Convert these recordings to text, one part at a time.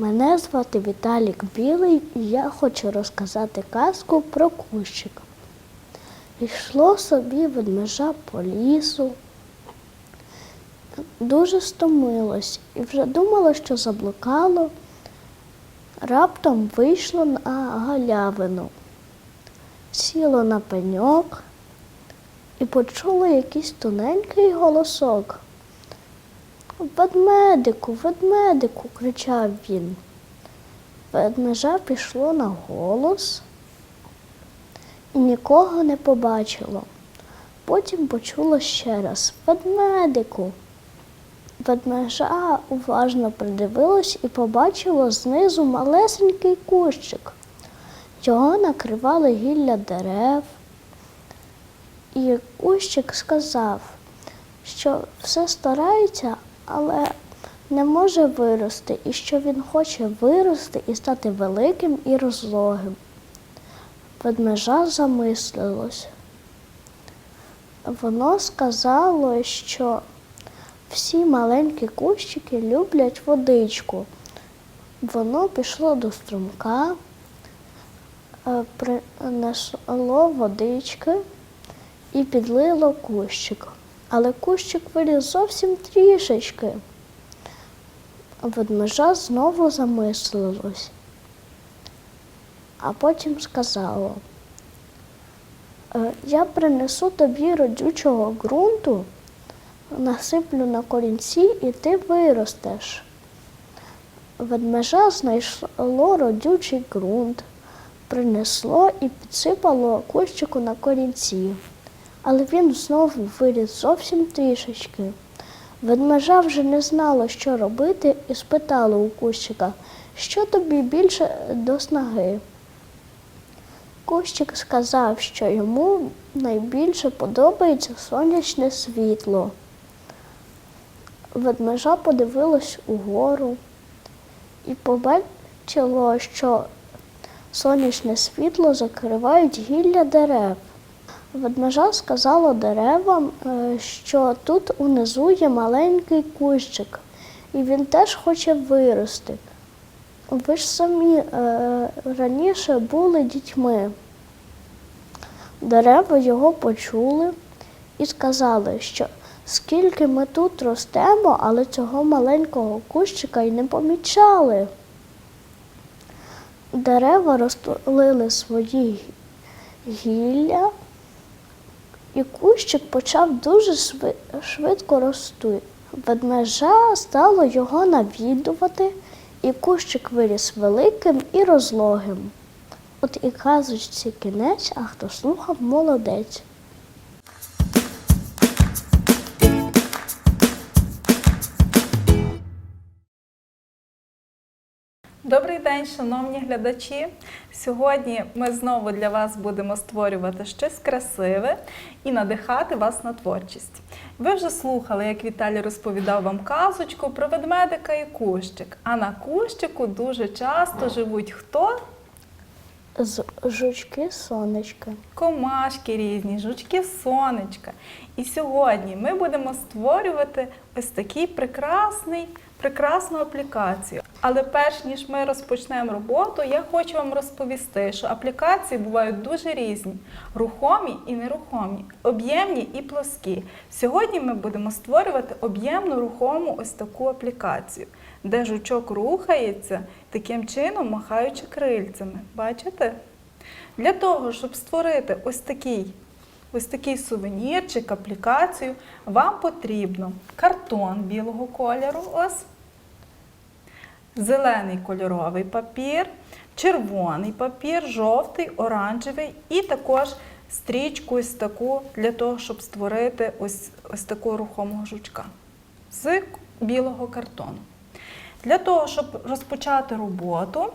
Мене звати Віталік Білий, і я хочу розказати казку про кущик. Йшло собі ведмежа по лісу, дуже стомилось і вже думало, що заблукало. Раптом вийшло на галявину, сіло на пеньок і почуло якийсь тоненький голосок. Ведмедику, ведмедику, кричав він. Ведмежа пішло на голос і нікого не побачило. Потім почуло ще раз Ведмедику. Ведмежа уважно придивилась і побачила знизу малесенький кущик. Його накривали гілля дерев. І кущик сказав, що все старається, але не може вирости, і що він хоче вирости і стати великим і розлогим. Ведмежа замислилось. Воно сказало, що всі маленькі кущики люблять водичку. Воно пішло до струмка, е, принесло водички і підлило кущик. Але кущик виріс зовсім трішечки. Ведмежа знову замислилось, а потім сказала, «Е, я принесу тобі родючого ґрунту, насиплю на корінці і ти виростеш. Ведмежа знайшло родючий ґрунт, принесло і підсипало кущику на корінці. Але він знову виріс зовсім трішечки. Ведмежа вже не знала, що робити, і спитала у кущика, що тобі більше до снаги. Кущик сказав, що йому найбільше подобається сонячне світло. Ведмежа подивилась угору і побачило, що сонячне світло закривають гілля дерев. Ведмежа сказала деревам, е, що тут унизу є маленький кущик, і він теж хоче вирости. Ви ж самі е, раніше були дітьми. Дерева його почули і сказали, що скільки ми тут ростемо, але цього маленького кущика й не помічали. Дерева розтулили свої гілля, і кущик почав дуже швидко рости. Ведмежа стало його навідувати, і кущик виріс великим і розлогим. От і казочці кінець, а хто слухав, молодець. Добрий день, шановні глядачі. Сьогодні ми знову для вас будемо створювати щось красиве і надихати вас на творчість. Ви вже слухали, як Віталій розповідав вам казочку про ведмедика і кущик. А на кущику дуже часто живуть хто? З жучки сонечка. Комашки різні, жучки сонечка. І сьогодні ми будемо створювати ось такий прекрасний, прекрасну аплікацію. Але перш ніж ми розпочнемо роботу, я хочу вам розповісти, що аплікації бувають дуже різні: рухомі і нерухомі, об'ємні і плоскі. Сьогодні ми будемо створювати об'ємну рухому ось таку аплікацію, де жучок рухається таким чином, махаючи крильцями. Бачите? Для того, щоб створити ось такий, ось такий сувенірчик, аплікацію, вам потрібно картон білого кольору, ось, зелений кольоровий папір, червоний папір, жовтий, оранжевий. І також стрічку ось таку для того, щоб створити ось, ось такого рухомого жучка з білого картону. Для того, щоб розпочати роботу,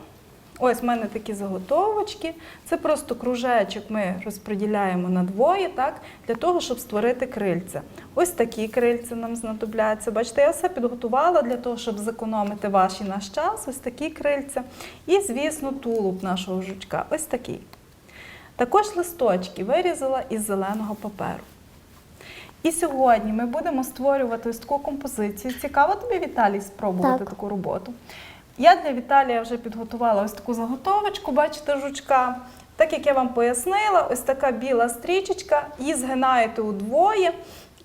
ось в мене такі заготовочки. Це просто кружечок ми розподіляємо на двоє, так, для того, щоб створити крильця. Ось такі крильця нам знадобляться. Бачите, я все підготувала для того, щоб зекономити ваш і наш час. Ось такі крильця. І, звісно, тулуб нашого жучка. Ось такий. Також листочки вирізала із зеленого паперу. І сьогодні ми будемо створювати ось таку композицію. Цікаво тобі, Віталій, спробувати Так. таку роботу. Я для Віталія вже підготувала ось таку заготовочку, бачите, жучка. Так як я вам пояснила, ось така біла стрічечка, її згинаєте удвоє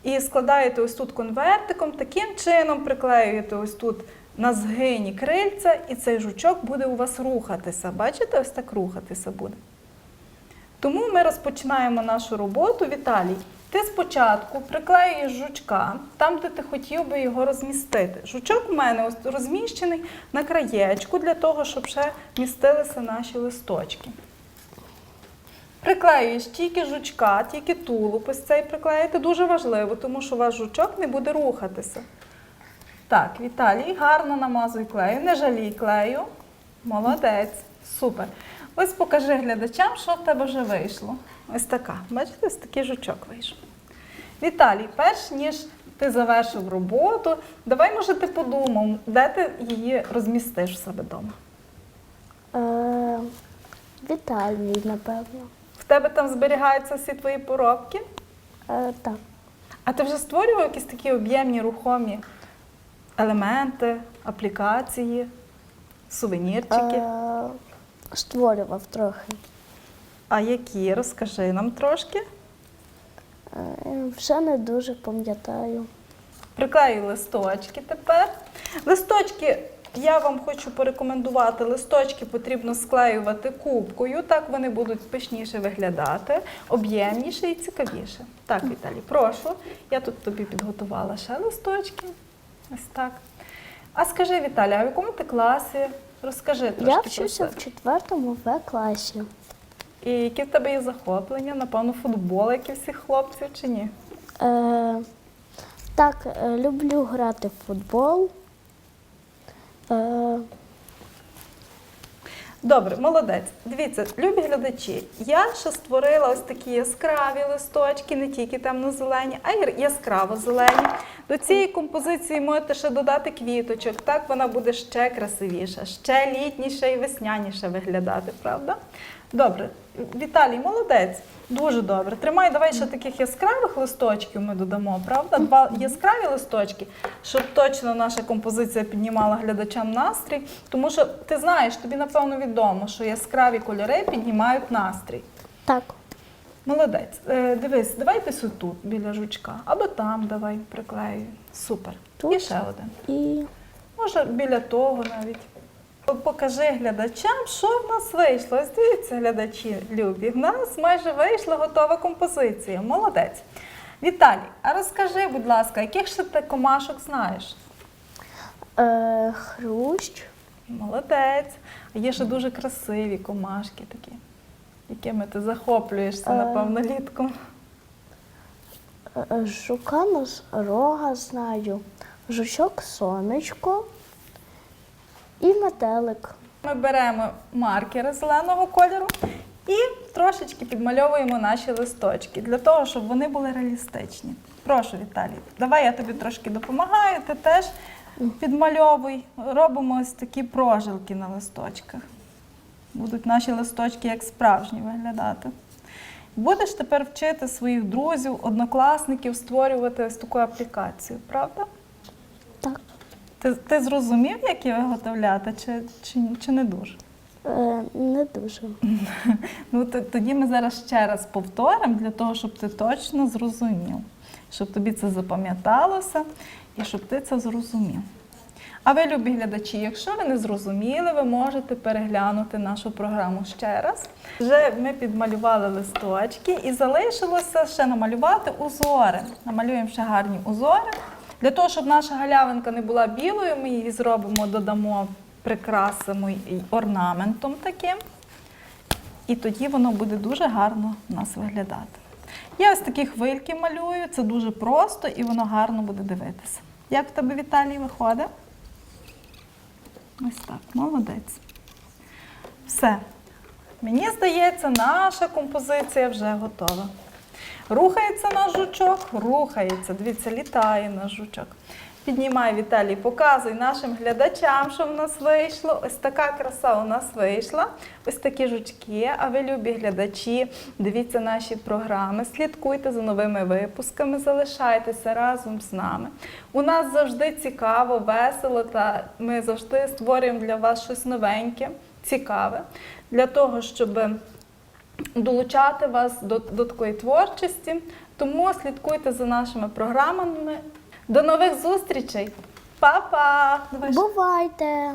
і складаєте ось тут конвертиком, таким чином приклеюєте ось тут на згині крильця, і цей жучок буде у вас рухатися. Бачите, ось так рухатися буде. Тому ми розпочинаємо нашу роботу. Віталій, ти спочатку приклеюєш жучка там, де ти хотів би його розмістити. Жучок у мене розміщений на краєчку для того, щоб ще містилися наші листочки. Приклеюєш тільки жучка, тільки тулуб ось цей приклеїти. Дуже важливо, тому що ваш жучок не буде рухатися. Так, Віталій, гарно намазуй клею, не жалій клею. Молодець, супер. Ось покажи глядачам, що в тебе вже вийшло. Ось така. Бачите, ось такий жучок вийшов. Віталій, перш ніж ти завершив роботу, давай, може, ти подумав, де ти її розмістиш в себе вдома. Е, Вітальний, напевно. В тебе там зберігаються всі твої поробки, Е, так. а ти вже створював якісь такі об'ємні рухомі елементи, аплікації, сувенірчики. Е, створював трохи. А які? Розкажи нам трошки. Е, вже не дуже пам'ятаю. Приклею листочки тепер. Листочки, я вам хочу порекомендувати, листочки потрібно склеювати кубкою, так вони будуть пишніше виглядати, об'ємніше і цікавіше. Так, Віталій, прошу. Я тут тобі підготувала ще листочки. Ось так. А скажи, Віталій, а в якому ти класі? Розкажи трошки. Я вчуся в четвертому В класі. І які в тебе є захоплення? Напевно, футбол, як і всіх хлопців, чи ні? Е, так, е, люблю грати в футбол. Е, Добре, молодець. Дивіться, любі глядачі, я ще створила ось такі яскраві листочки, не тільки темно-зелені, а й яскраво зелені. До цієї композиції можете ще додати квіточок. Так вона буде ще красивіша, ще літніше і весняніше виглядати, правда? Добре, Віталій, молодець. Дуже добре. Тримай, давай ще таких яскравих листочків ми додамо, правда? Два яскраві листочки, щоб точно наша композиція піднімала глядачам настрій. Тому що ти знаєш, тобі напевно відомо, що яскраві кольори піднімають настрій. так. Молодець. Е, дивись, давай десь отут, біля жучка, або там давай приклею. Супер. І ще один. І Може, біля того навіть. Покажи глядачам, що в нас вийшло. Ось дивіться, глядачі любі. В нас майже вийшла готова композиція. Молодець. Віталій, а розкажи, будь ласка, яких ще ти комашок знаєш? е, хрущ, Молодець. А є ще дуже красиві комашки такі, якими ти захоплюєшся, Е. напевно, літком. е, жука рога знаю, жучок сонечко і метелик. Ми беремо маркери зеленого кольору і трошечки підмальовуємо наші листочки для того, щоб вони були реалістичні. Прошу, Віталій, давай я тобі трошки допомагаю, ти теж підмальовуй. Робимо ось такі прожилки на листочках. Будуть наші листочки як справжні виглядати. Будеш тепер вчити своїх друзів, однокласників створювати ось таку аплікацію, правда? Так. Ти, ти зрозумів, як її виготовляти, чи, чи, чи не дуже? Е, не дуже. Ну, тоді ми зараз ще раз повторимо для того, щоб ти точно зрозумів, щоб тобі це запам'яталося і щоб ти це зрозумів. А ви, любі глядачі, якщо ви не зрозуміли, ви можете переглянути нашу програму ще раз. Вже ми підмалювали листочки і залишилося ще намалювати узори. Намалюємо ще гарні узори. Для того, щоб наша галявинка не була білою, ми її зробимо, додамо, прикрасимо орнаментом таким. І тоді воно буде дуже гарно у нас виглядати. Я ось такі хвильки малюю, це дуже просто і воно гарно буде дивитися. Як в тебе Віталій виходить? Ось так, молодець. Все. Мені здається, наша композиція вже готова. Рухається наш жучок, рухається. Дивіться, літає наш жучок. Піднімай, Віталій, показуй нашим глядачам, що в нас вийшло. Ось така краса у нас вийшла. Ось такі жучки. А ви, любі глядачі, дивіться наші програми, слідкуйте за новими випусками, залишайтеся разом з нами. У нас завжди цікаво, весело, та ми завжди створюємо для вас щось новеньке, цікаве, для того, щоб долучати вас до, до такої творчості. Тому слідкуйте за нашими програмами. До нових зустрічей! Па-па! Бувайте!